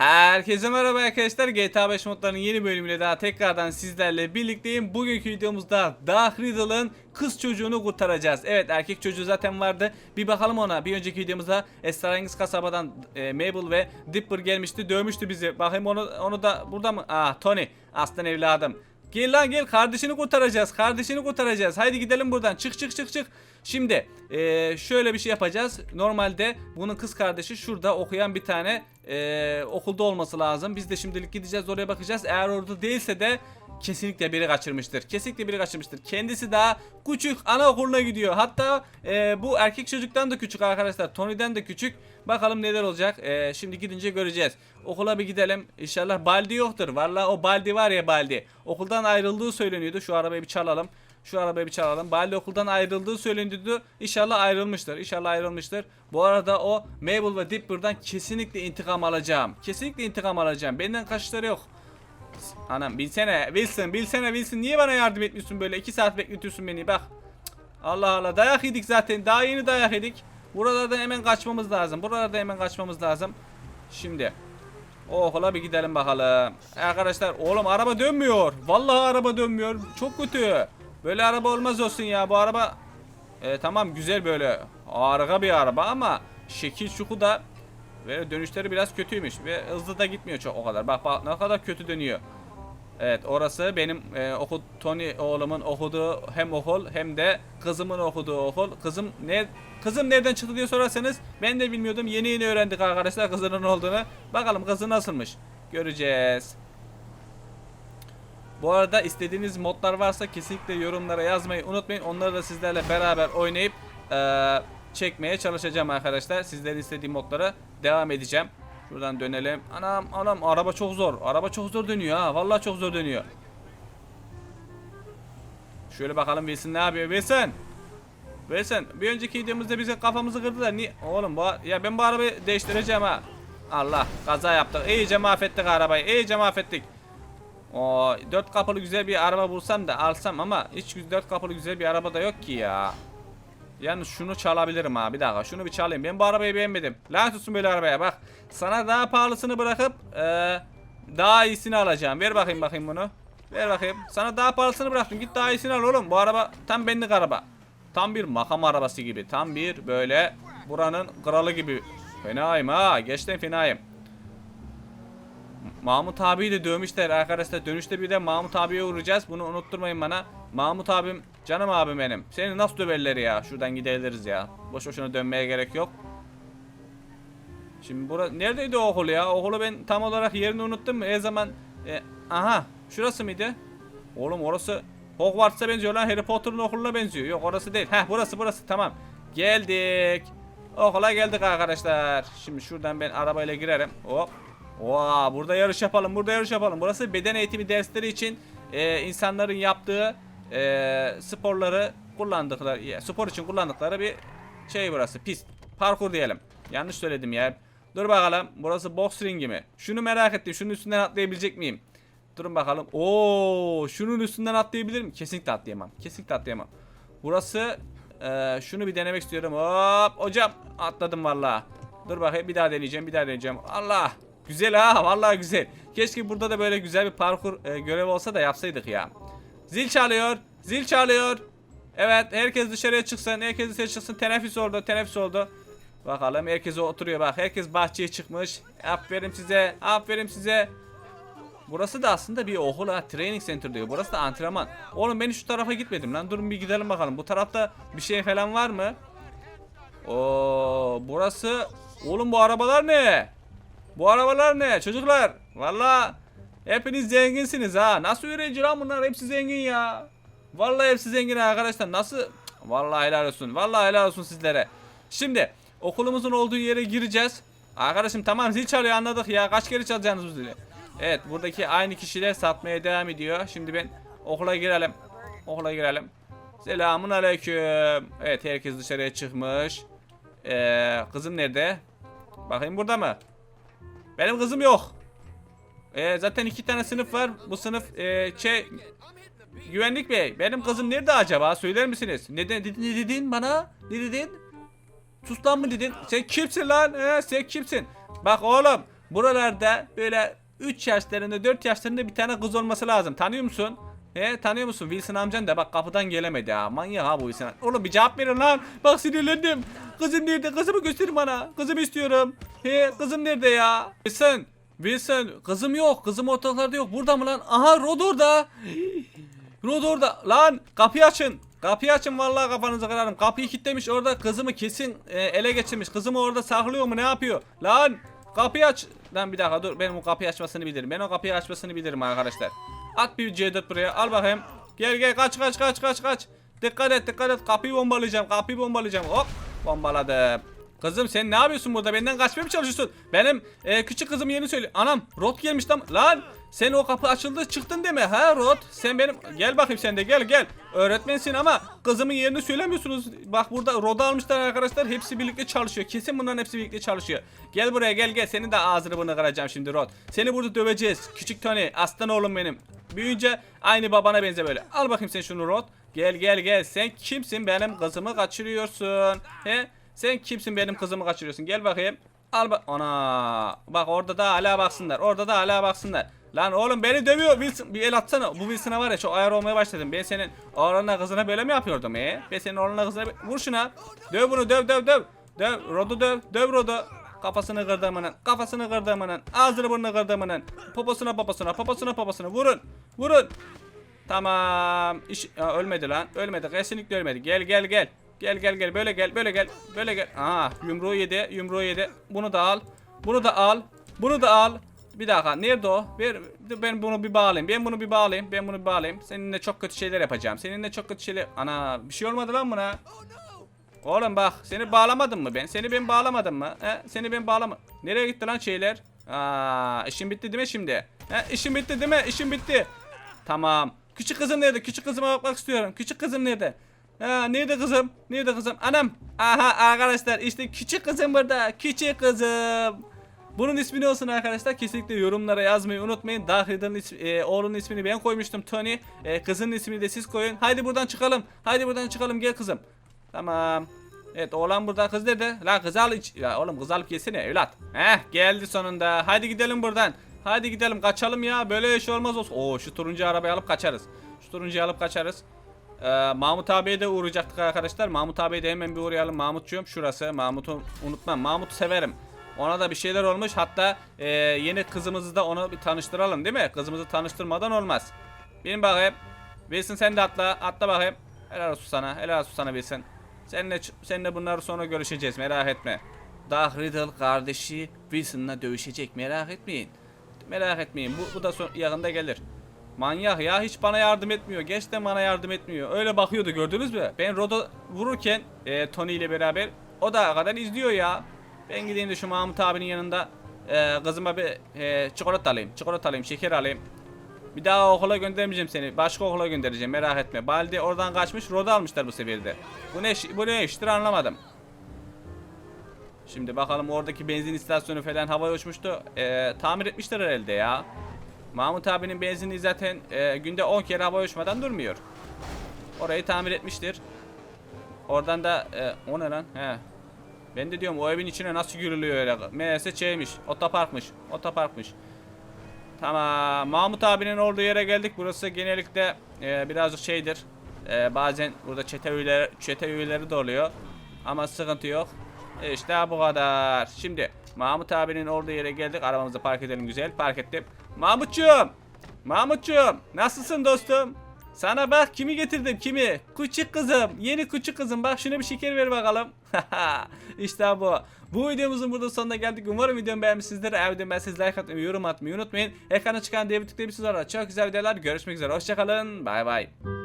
Herkese merhaba arkadaşlar. GTA 5 modlarının yeni bölümüyle daha tekrardan sizlerle birlikteyim. Bugünkü videomuzda Dark Riddle'ın kız çocuğunu kurtaracağız. Evet erkek çocuğu zaten vardı. Bir bakalım ona. Bir önceki videomuzda Esrarengiz kasabadan e, Mabel ve Dipper gelmişti. Dövmüştü bizi. Bakayım onu onu da burada mı? Ah Tony. Aslan evladım. Gel lan gel kardeşini kurtaracağız. Kardeşini kurtaracağız. Haydi gidelim buradan. Çık çık çık çık. Şimdi eee, şöyle bir şey yapacağız. Normalde bunun kız kardeşi şurada okuyan bir tane eee, okulda olması lazım. Biz de şimdilik gideceğiz oraya bakacağız. Eğer orada değilse de kesinlikle biri kaçırmıştır. Kesinlikle biri kaçırmıştır. Kendisi daha küçük anaokuluna gidiyor. Hatta eee, bu erkek çocuktan da küçük arkadaşlar. Tony'den de küçük. Bakalım neler olacak. Eee, şimdi gidince göreceğiz. Okula bir gidelim. İnşallah Baldi yoktur. Vallahi o Baldi var ya Baldi. Okuldan ayrıldığı söyleniyordu. Şu arabayı bir çalalım. Şu arabayı bir çalalım. Baldi okuldan ayrıldığı söyleniyordu. İnşallah ayrılmıştır. İnşallah ayrılmıştır. Bu arada o Mabel ve Dipper'dan kesinlikle intikam alacağım. Kesinlikle intikam alacağım. Benden kaçışları yok. Anam bilsene Wilson bilsene Wilson niye bana yardım etmiyorsun böyle 2 saat bekletiyorsun beni bak. Allah Allah dayak yedik zaten daha yeni dayak yedik. Buralardan hemen kaçmamız lazım. Buralardan hemen kaçmamız lazım. Şimdi o okula bir gidelim bakalım. Arkadaşlar oğlum araba dönmüyor. Vallahi araba dönmüyor. Çok kötü. Böyle araba olmaz olsun ya. Bu araba e, tamam güzel böyle harika bir araba ama şekil şuku da ve dönüşleri biraz kötüymüş ve hızlı da gitmiyor çok o kadar. Bak bak ne kadar kötü dönüyor. Evet orası benim e, okul Tony oğlumun okuduğu hem okul hem de kızımın okuduğu okul. Kızım ne kızım nereden çıktı diye sorarsanız ben de bilmiyordum. Yeni yeni öğrendik arkadaşlar kızının olduğunu. Bakalım kızı nasılmış. Göreceğiz. Bu arada istediğiniz modlar varsa kesinlikle yorumlara yazmayı unutmayın. Onları da sizlerle beraber oynayıp eee, çekmeye çalışacağım arkadaşlar. Sizlerin istediği modlara devam edeceğim. Şuradan dönelim. Anam anam araba çok zor. Araba çok zor dönüyor ha. Vallahi çok zor dönüyor. Şöyle bakalım Wilson ne yapıyor Wilson? Wilson bir önceki videomuzda bize kafamızı kırdılar. Niye? Oğlum bu ya ben bu arabayı değiştireceğim ha. Allah kaza yaptık. İyice mahvettik arabayı. İyice mahvettik. O dört kapılı güzel bir araba bulsam da alsam ama hiç dört kapılı güzel bir araba da yok ki ya. Yalnız şunu çalabilirim ha bir dakika şunu bir çalayım. Ben bu arabayı beğenmedim. Lanet olsun böyle arabaya bak. Sana daha pahalısını bırakıp eee, daha iyisini alacağım. Ver bakayım bakayım bunu. Ver bakayım. Sana daha pahalısını bıraktım. Git daha iyisini al oğlum. Bu araba tam benlik araba. Tam bir makam arabası gibi. Tam bir böyle buranın kralı gibi. Fenayım ha. Geçten fenayım. Mahmut abiyi de dövmüşler arkadaşlar. Dönüşte bir de Mahmut abiye uğrayacağız. Bunu unutturmayın bana. Mahmut abim, canım abim benim. Seni nasıl döverler ya? Şuradan gidebiliriz ya. Boş boşuna dönmeye gerek yok. Şimdi bura neredeydi o okul ya? Okulu ben tam olarak yerini unuttum? E zaman e, aha şurası mıydı? Oğlum orası Hogwarts'a benziyor lan Harry Potter'ın okuluna benziyor. Yok orası değil. Heh burası burası tamam. Geldik. Okula geldik arkadaşlar. Şimdi şuradan ben arabayla girerim. Hop. Oha burada yarış yapalım. Burada yarış yapalım. Burası beden eğitimi dersleri için e, insanların yaptığı e, sporları kullandıkları spor için kullandıkları bir şey burası. Pist. Parkur diyelim. Yanlış söyledim ya. Dur bakalım. Burası box ringi mi? Şunu merak ettim. Şunun üstünden atlayabilecek miyim? Durun bakalım. Oo, şunun üstünden atlayabilir miyim? Kesinlikle atlayamam. Kesinlikle atlayamam. Burası e, şunu bir denemek istiyorum. Hop hocam atladım vallahi. Dur bakayım bir daha deneyeceğim. Bir daha deneyeceğim. Allah. Güzel ha. Vallahi güzel. Keşke burada da böyle güzel bir parkur e, görevi olsa da yapsaydık ya. Zil çalıyor. Zil çalıyor. Evet herkes dışarıya çıksın. Herkes dışarı çıksın. Teneffüs oldu. Teneffüs oldu. Bakalım herkes oturuyor bak. Herkes bahçeye çıkmış. Aferin size. Aferin size. Burası da aslında bir okul ha. Training center diyor. Burası da antrenman. Oğlum ben şu tarafa gitmedim lan. Durun bir gidelim bakalım. Bu tarafta bir şey falan var mı? Oo, burası Oğlum bu arabalar ne? Bu arabalar ne çocuklar? Valla hepiniz zenginsiniz ha. Nasıl öğrenci lan bunlar? Hepsi zengin ya. Vallahi hepsi zengin arkadaşlar. Nasıl? Vallahi helal olsun. Vallahi helal olsun sizlere. Şimdi okulumuzun olduğu yere gireceğiz. Arkadaşım tamam zil çalıyor anladık ya. Kaç kere çalacaksınız bu zili? Evet buradaki aynı kişiler satmaya devam ediyor. Şimdi ben okula girelim. Okula girelim. Selamun aleyküm. Evet herkes dışarıya çıkmış. Ee, kızım nerede? Bakayım burada mı? Benim kızım yok. Ee, zaten iki tane sınıf var. Bu sınıf ee, şey Güvenlik bey benim kızım nerede acaba söyler misiniz? Neden dedin, ne dedin bana? Ne dedin? Sus lan mı dedin? Sen kimsin lan? He, sen kimsin? Bak oğlum buralarda böyle 3 yaşlarında 4 yaşlarında bir tane kız olması lazım. Tanıyor musun? He tanıyor musun? Wilson amcan da bak kapıdan gelemedi ha. Manyak ha bu Wilson. Oğlum bir cevap verin lan. Bak sinirlendim. Kızım nerede? Kızımı gösterin bana. Kızımı istiyorum. He kızım nerede ya? Wilson. Wilson kızım yok. Kızım ortalıklarda yok. Burada mı lan? Aha Rod orada. Rod orada. Lan kapıyı açın. Kapıyı açın vallahi kafanızı kırarım. Kapıyı kilitlemiş orada kızımı kesin e, ele geçirmiş. Kızımı orada saklıyor mu ne yapıyor? Lan kapıyı aç. Lan bir dakika dur ben o kapıyı açmasını bilirim. Ben o kapıyı açmasını bilirim arkadaşlar. At bir C4 buraya al bakayım. Gel gel kaç kaç kaç kaç kaç. Dikkat et dikkat et kapıyı bombalayacağım kapıyı bombalayacağım. Hop bombaladım. Kızım sen ne yapıyorsun burada? Benden kaçmaya mı çalışıyorsun? Benim e, küçük kızım yeni söyle. Anam Rot gelmiş lan. Lan sen o kapı açıldı çıktın deme ha Rot. Sen benim gel bakayım sen de gel gel. Öğretmensin ama kızımın yerini söylemiyorsunuz. Bak burada Rod'u almışlar arkadaşlar. Hepsi birlikte çalışıyor. Kesin bunların hepsi birlikte çalışıyor. Gel buraya gel gel. Senin de ağzını bunu kıracağım şimdi Rod. Seni burada döveceğiz. Küçük Tony aslan oğlum benim. Büyüyünce aynı babana benze böyle. Al bakayım sen şunu Rod. Gel gel gel. Sen kimsin benim kızımı kaçırıyorsun? He? Sen kimsin benim kızımı kaçırıyorsun? Gel bakayım. Al bak. Ana. Bak orada da hala baksınlar. Orada da hala baksınlar. Lan oğlum beni dövüyor Wilson. Bir el atsana. Bu Wilson'a var ya çok ayar olmaya başladım. Ben senin oğluna kızına böyle mi yapıyordum he? Ben senin oğluna kızına vur şuna. Döv bunu döv döv döv. Döv Rod'u döv. Döv Rod'u. Kafasını kırdımının, kafasını kırdımının, ağzını burnunu kırdımının, poposuna poposuna, poposuna poposuna vurun, vurun. Tamam. İş Aa, ölmedi lan. Ölmedi. Kesinlikle ölmedi. Gel gel gel. Gel gel gel. Böyle gel. Böyle gel. Böyle gel. Aa, yumruğu yedi. Yumruğu yedi. Bunu da al. Bunu da al. Bunu da al. Bir dakika. Nerede o? Ver, ben bunu bir bağlayayım. Ben bunu bir bağlayayım. Ben bunu bir bağlayayım. Seninle çok kötü şeyler yapacağım. Seninle çok kötü şeyler. Ana bir şey olmadı lan buna. Oğlum bak seni bağlamadım mı ben? Seni ben bağlamadım mı? He? Seni ben bağlama. Nereye gitti lan şeyler? Aa, işin bitti değil mi şimdi? He? İşin bitti değil mi? İşin bitti. Tamam. Küçük kızım nerede? Küçük kızıma bakmak istiyorum. Küçük kızım nerede? Ha, nerede kızım? Nerede kızım? Anam. Aha arkadaşlar işte küçük kızım burada. Küçük kızım. Bunun ismi ne olsun arkadaşlar? Kesinlikle yorumlara yazmayı unutmayın. Dahil'in ismi, e, oğlunun ismini ben koymuştum Tony. E, kızın ismini de siz koyun. Haydi buradan çıkalım. Haydi buradan çıkalım gel kızım. Tamam. Evet oğlan burada kız nerede? La kız al iç. Ya oğlum kız alıp gelsene evlat. Heh geldi sonunda. Haydi gidelim buradan. Haydi gidelim kaçalım ya. Böyle iş olmaz olsun. Oo şu turuncu arabayı alıp kaçarız. Şu turuncuyu alıp kaçarız. Ee, Mahmut abiye de uğrayacaktık arkadaşlar. Mahmut abiye de hemen bir uğrayalım. Mahmutçuğum şurası. Mahmut'u unutmam. Mahmut'u severim. Ona da bir şeyler olmuş. Hatta e, yeni kızımızı da ona bir tanıştıralım değil mi? Kızımızı tanıştırmadan olmaz. Benim bakayım. Wilson sen de atla. Atla bakayım. Helal olsun sana. Helal olsun sana Wilson. Seninle, seninle bunları sonra görüşeceğiz. Merak etme. Dark Riddle kardeşi Wilson'la dövüşecek. Merak etmeyin. Merak etmeyin. Bu, bu da son, yakında gelir. Manyak ya hiç bana yardım etmiyor. Gerçekten bana yardım etmiyor. Öyle bakıyordu gördünüz mü? Ben Rod'a vururken e, Tony ile beraber o da kadar izliyor ya. Ben gideyim de şu Mahmut abinin yanında e, kızıma bir e, çikolata alayım. Çikolata alayım, şeker alayım. Bir daha okula göndermeyeceğim seni. Başka okula göndereceğim merak etme. Baldi oradan kaçmış, Rod'u almışlar bu sefer de. Bu ne, bu ne iştir anlamadım. Şimdi bakalım oradaki benzin istasyonu falan havaya uçmuştu. E, tamir etmişler herhalde ya. Mahmut abinin benzini zaten e, günde 10 kere hava uçmadan durmuyor. Orayı tamir etmiştir. Oradan da e, o ne lan? He. Ben de diyorum o evin içine nasıl giriliyor öyle. Meğerse şeymiş. Otoparkmış. Otoparkmış. Tamam. Mahmut abinin olduğu yere geldik. Burası genellikle e, birazcık şeydir. E, bazen burada çete üyeleri, çete üyeleri de oluyor. Ama sıkıntı yok. E, işte bu kadar. Şimdi Mahmut abinin olduğu yere geldik. Arabamızı park edelim güzel. Park ettim. Mahmutcuğum. Mahmutcuğum. Nasılsın dostum? Sana bak kimi getirdim kimi? Küçük kızım. Yeni küçük kızım. Bak şuna bir şeker ver bakalım. işte bu. Bu videomuzun burada sonuna geldik. Umarım videomu beğenmişsinizdir. Eğer videomu beğendiyseniz like atmayı, yorum atmayı unutmayın. Ekrana çıkan diye bir sizlerle çok güzel videolar. Görüşmek üzere. Hoşçakalın. Bay bay.